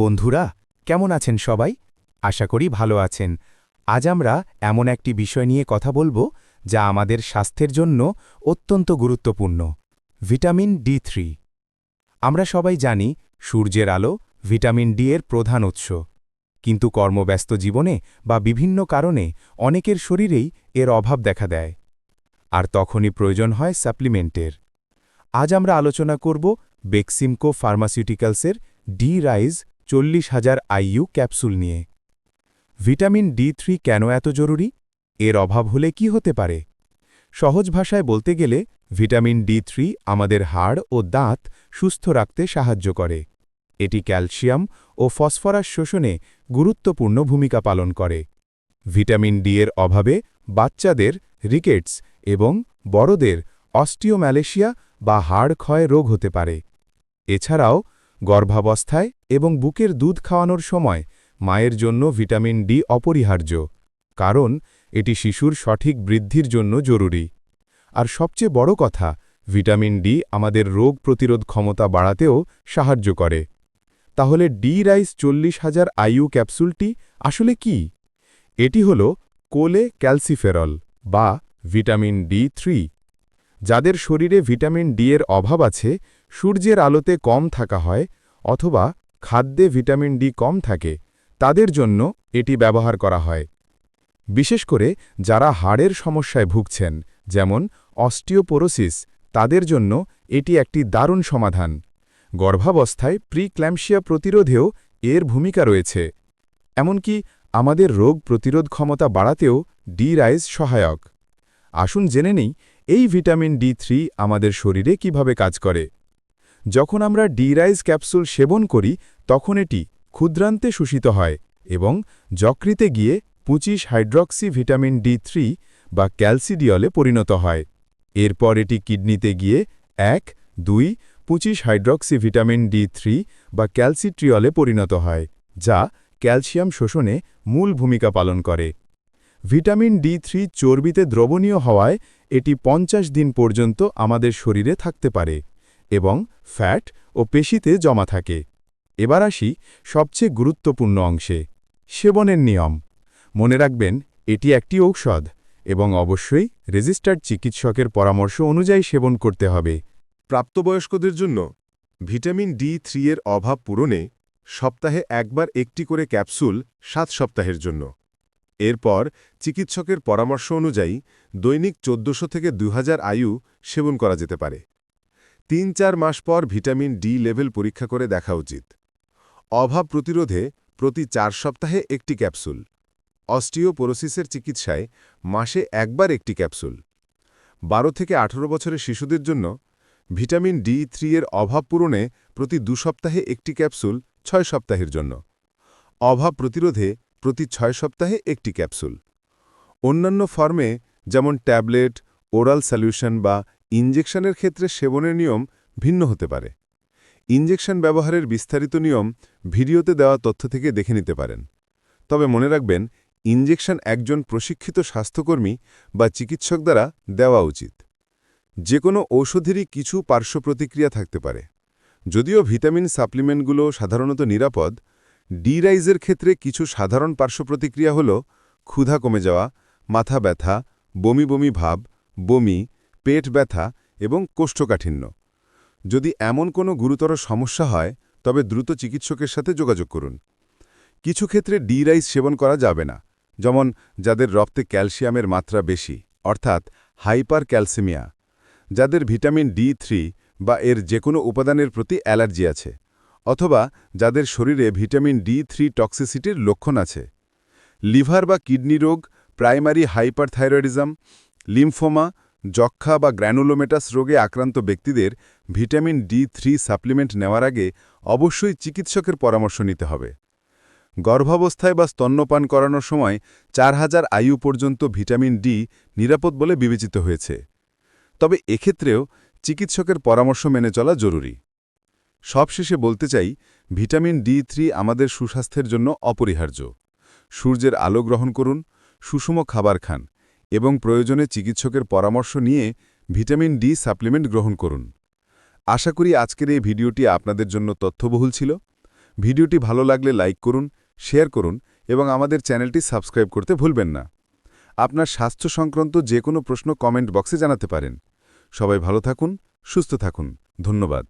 বন্ধুরা, কেমন আছেন সবাই? আশা করি ভালো আছেন। আজ আমরা এমন একটি বিষয় নিয়ে কথা বলব, যা আমাদের স্বাস্থ্যের জন্য অত্যন্ত গুরুত্বপূর্ণ, ভিটামিন ডি থ্রি। আমরা সবাই জানি, সূর্যের আলো ভিটামিন ডি এর প্রধান উৎস। কিন্তু কর্মব্যস্ত জীবনে বা বিভিন্ন কারণে অনেকের শরীরেই এর অভাব দেখা দেয়, আর তখনই প্রয়োজন হয় সাপ্লিমেন্টের। আজ আমরা আলোচনা করব বেক্সিমকো ফার্মাসিউটিক্যালসের ডি রাইজ চল্লিশ হাজার আইইউ ক্যাপসুল নিয়ে। ভিটামিন ডি থ্রি কেন এত জরুরি? এর অভাব হলে কি হতে পারে? সহজ ভাষায় বলতে গেলে, ভিটামিন ডি থ্রি আমাদের হাড় ও দাঁত সুস্থ রাখতে সাহায্য করে। এটি ক্যালসিয়াম ও ফসফরাস শোষণে গুরুত্বপূর্ণ ভূমিকা পালন করে। ভিটামিন ডি এর অভাবে বাচ্চাদের রিকেটস এবং বড়দের অস্টিওম্যালেশিয়া বা হাড় ক্ষয় রোগ হতে পারে। এছাড়াও গর্ভাবস্থায় এবং বুকের দুধ খাওয়ানোর সময় মায়ের জন্য ভিটামিন ডি অপরিহার্য, কারণ এটি শিশুর সঠিক বৃদ্ধির জন্য জরুরি। আর সবচেয়ে বড় কথা, ভিটামিন ডি আমাদের রোগ প্রতিরোধ ক্ষমতা বাড়াতেও সাহায্য করে। তাহলে ডি রাইস চল্লিশ হাজার আইইউ ক্যাপসুলটি আসলে কি? এটি হল কোলে ক্যালসিফেরল বা ভিটামিন ডি থ্রি। যাদের শরীরে ভিটামিন ডি এর অভাব আছে, সূর্যের আলোতে কম থাকা হয় অথবা খাদ্যে ভিটামিন ডি কম থাকে, তাদের জন্য এটি ব্যবহার করা হয়। বিশেষ করে যারা হাড়ের সমস্যায় ভুগছেন, যেমন অস্টিওপোরোসিস, তাদের জন্য এটি একটি দারুণ সমাধান। গর্ভাবস্থায় প্রিক্ল্যাম্পশিয়া প্রতিরোধেও এর ভূমিকা রয়েছে। এমনকি আমাদের রোগ প্রতিরোধ ক্ষমতা বাড়াতেও ডি রাইজ সহায়ক। আসুন জেনে নেই, এই ভিটামিন ডি আমাদের শরীরে কীভাবে কাজ করে। যখন আমরা ডি রাইজ ক্যাপসুল সেবন করি, তখন এটি ক্ষুদ্রান্তে শোষিত হয় এবং যকৃতে গিয়ে পঁচিশ হাইড্রক্সি ভিটামিন ডি থ্রি বা ক্যালসিডিয়লে পরিণত হয়। এরপর এটি কিডনিতে গিয়ে এক, দুই, পঁচিশ হাইড্রক্সি ভিটামিন ডি থ্রি বা ক্যালসিট্রিয়লে পরিণত হয়, যা ক্যালসিয়াম শোষণে মূল ভূমিকা পালন করে। ভিটামিন ডি থ্রি চর্বিতে দ্রবণীয় হওয়ায় এটি পঞ্চাশ দিন পর্যন্ত আমাদের শরীরে থাকতে পারে। এবং ফ্যাট ও পেশিতে জমা থাকে। এবার আসি সবচেয়ে গুরুত্বপূর্ণ অংশে, সেবনের নিয়ম। মনে রাখবেন, এটি একটি ঔষধ এবং অবশ্যই রেজিস্টার্ড চিকিৎসকের পরামর্শ অনুযায়ী সেবন করতে হবে। প্রাপ্তবয়স্কদের জন্য ভিটামিন ডি থ্রি এর অভাব পূরণে সপ্তাহে একবার একটি করে ক্যাপসুল সাত সপ্তাহের জন্য। এরপর চিকিৎসকের পরামর্শ অনুযায়ী দৈনিক চোদ্দশো থেকে দুহাজার আয়ু সেবন করা যেতে পারে। তিন চার মাস পর ভিটামিন ডি লেভেল পরীক্ষা করে দেখা উচিত। অভাব প্রতিরোধে প্রতি চার সপ্তাহে একটি ক্যাপসুল। অস্টিওপোরোসিসের চিকিৎসায় মাসে একবার একটি ক্যাপসুল। বারো থেকে আঠারো বছরের শিশুদের জন্য ভিটামিন ডি থ্রি এর অভাব পূরণে প্রতি দু সপ্তাহে একটি ক্যাপসুল ছয় সপ্তাহের জন্য। অভাব প্রতিরোধে প্রতি ছয় সপ্তাহে একটি ক্যাপসুল। অন্যান্য ফর্মে যেমন ট্যাবলেট, ওরাল সলিউশন বা ইনজেকশনের ক্ষেত্রে সেবনের নিয়ম ভিন্ন হতে পারে। ইনজেকশন ব্যবহারের বিস্তারিত নিয়ম ভিডিওতে দেওয়া তথ্য থেকে দেখে নিতে পারেন। তবে মনে রাখবেন, ইনজেকশন একজন প্রশিক্ষিত স্বাস্থ্যকর্মী বা চিকিৎসক দ্বারা দেওয়া উচিত। যে কোনো ঔষধেরই কিছু পার্শ্ব প্রতিক্রিয়া থাকতে পারে। যদিও ভিটামিন সাপ্লিমেন্টগুলো সাধারণত নিরাপদ ডি রাইজের ক্ষেত্রে কিছু সাধারণ পার্শ্ব প্রতিক্রিয়া হল ক্ষুধা কমে যাওয়া, মাথা ব্যথা, বমি বমি ভাব, বমি পেট ব্যথা এবং কোষ্ঠকাঠিন্য। যদি এমন কোনো গুরুতর সমস্যা হয়, তবে দ্রুত চিকিৎসকের সাথে যোগাযোগ করুন। কিছু ক্ষেত্রে ডি রাইস সেবন করা যাবে না, যেমন যাদের রক্তে ক্যালসিয়ামের মাত্রা বেশি, অর্থাৎ হাইপার ক্যালসিমিয়া যাদের ভিটামিন ডি থ্রি বা এর যে কোনো উপাদানের প্রতি অ্যালার্জি আছে, অথবা যাদের শরীরে ভিটামিন ডি থ্রি টক্সিসিটির লক্ষণ আছে। লিভার বা কিডনি রোগ, প্রাইমারি হাইপারথাইরয়েডিজম, লিমফোমা যক্ষা বা গ্র্যানুলোমেটাস রোগে আক্রান্ত ব্যক্তিদের ভিটামিন ডি থ্রি সাপ্লিমেন্ট নেওয়ার আগে অবশ্যই চিকিৎসকের পরামর্শ নিতে হবে। গর্ভাবস্থায় বা স্তন্যপান করানোর সময় চার হাজার আয়ু পর্যন্ত ভিটামিন ডি নিরাপদ বলে বিবেচিত হয়েছে। তবে এক্ষেত্রেও চিকিৎসকের পরামর্শ মেনে চলা জরুরি। সবশেষে বলতে চাই, ভিটামিন ডি থ্রি আমাদের সুস্বাস্থ্যের জন্য অপরিহার্য। সূর্যের আলো গ্রহণ করুন, সুষম খাবার খান এবং প্রয়োজনে চিকিৎসকের পরামর্শ নিয়ে ভিটামিন ডি সাপ্লিমেন্ট গ্রহণ করুন। আশা করি আজকের এই ভিডিওটি আপনাদের জন্য তথ্যবহুল ছিল। ভিডিওটি ভালো লাগলে লাইক করুন, শেয়ার করুন এবং আমাদের চ্যানেলটি সাবস্ক্রাইব করতে ভুলবেন না। আপনার স্বাস্থ্য সংক্রান্ত যে কোনো প্রশ্ন কমেন্ট বক্সে জানাতে পারেন। সবাই ভালো থাকুন, সুস্থ থাকুন। ধন্যবাদ।